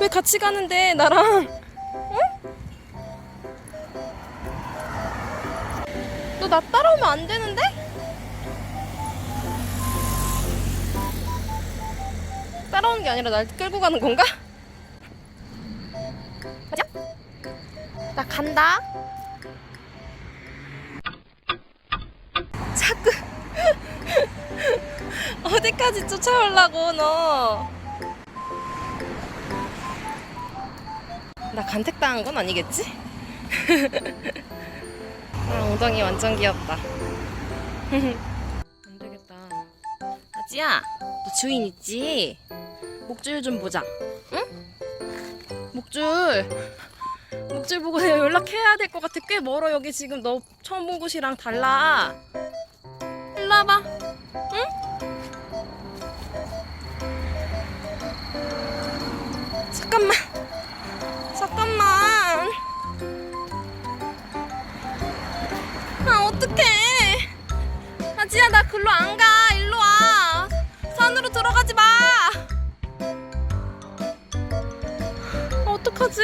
왜 같이 가는데 나랑? 응? 너 나 따라오면 안 되는데? 따라오는 게 아니라 날 끌고 가는 건가? 가자. 나 간다. 어디까지 쫓아오려고 너? 나 간택당한 건 아니겠지? 아, 엉덩이 완전 귀엽다. 안 되겠다. 아지야, 너 주인 있지? 목줄 좀 보자. 응? 목줄. 목줄 보고 내가 연락해야 될 것 같아. 꽤 멀어. 여기 지금 너 처음 본 곳이랑 달라. 어떡해. 아지야, 나 글로 안 가. 일로 와. 산으로 들어가지 마. 아, 어떡하지?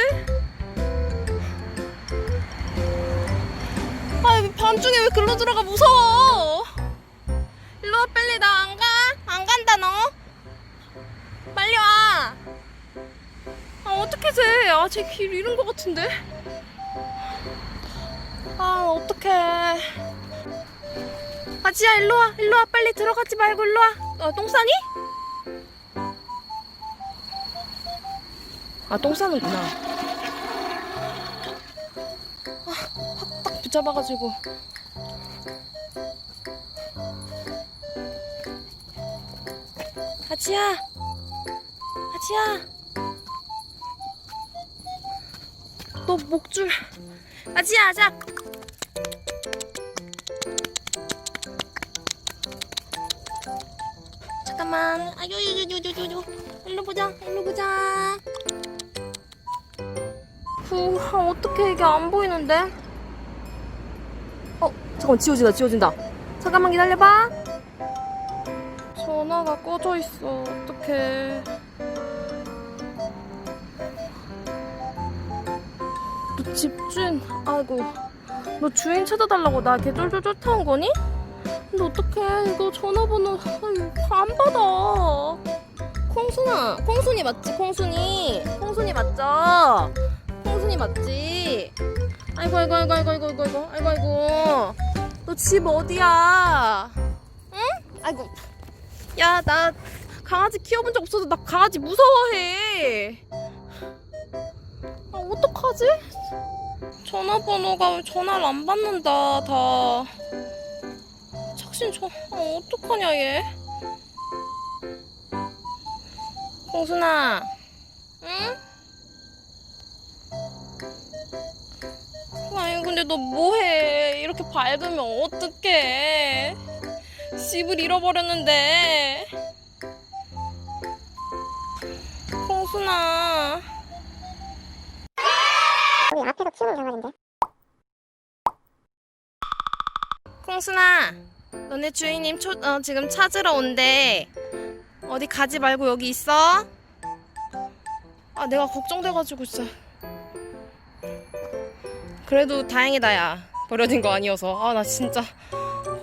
아, 왜 밤중에 왜 글로 들어가 무서워. 일로 와, 빨리. 나 안 가. 안 간다, 너. 빨리 와. 아, 어떡해, 쟤. 아, 쟤 길 잃은 것 같은데. 아, 어떡해. 아지야, 일로 와. 일로 와. 빨리 들어가지 말고 일로 와. 어, 똥 싸니? 아, 똥 싸는구나. 아, 확 딱 붙잡아가지고. 아지야. 아지야. 너 목줄. 아지야, 아자. 잠깐만. 아유, 유, 유, 유, 유, 유, 유. 일로 보자. 일로 보자. 후, 아, 어떡해. 이게 안 보이는데? 어, 잠깐만. 지워진다, 지워진다. 잠깐만 기다려봐. 전화가 꺼져 있어. 어떡해. 너 집주인, 아이고. 너 주인 찾아달라고 나 걔 쫄쫄 쫓아온 거니? 근데 어떡해. 이거 전화번호 아유, 안 받아. 콩순아, 콩순이 맞지? 콩순이. 콩순이 맞죠? 콩순이 맞지? 아이고, 아이고, 아이고, 아이고, 아이고, 아이고, 아이고, 아이고. 너 집 어디야? 응? 아이고. 야, 나 강아지 키워본 적 없어서 나 강아지 무서워해. 아, 어떡하지? 전화번호가 왜 전화를 안 받는다, 다. 저, 아, 어떡하냐, 얘. 공순아, 응? 아니, 근데 너 뭐해? 이렇게 밝으면 어떡해? 집을 잃어버렸는데. 공순아. 우리 앞에서 키우는 강아지인데. 콩순아, 너네 주인님 초, 어, 지금 찾으러 온대. 어디 가지 말고 여기 있어. 아, 내가 걱정돼가지고 진짜. 그래도 다행이다, 야. 버려진 거 아니어서. 아, 나 진짜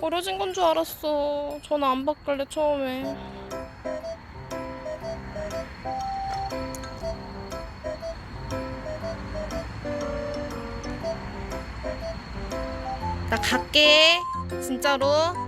버려진 건 줄 알았어. 전화 안 받길래 처음에. 나 갈게. 진짜로.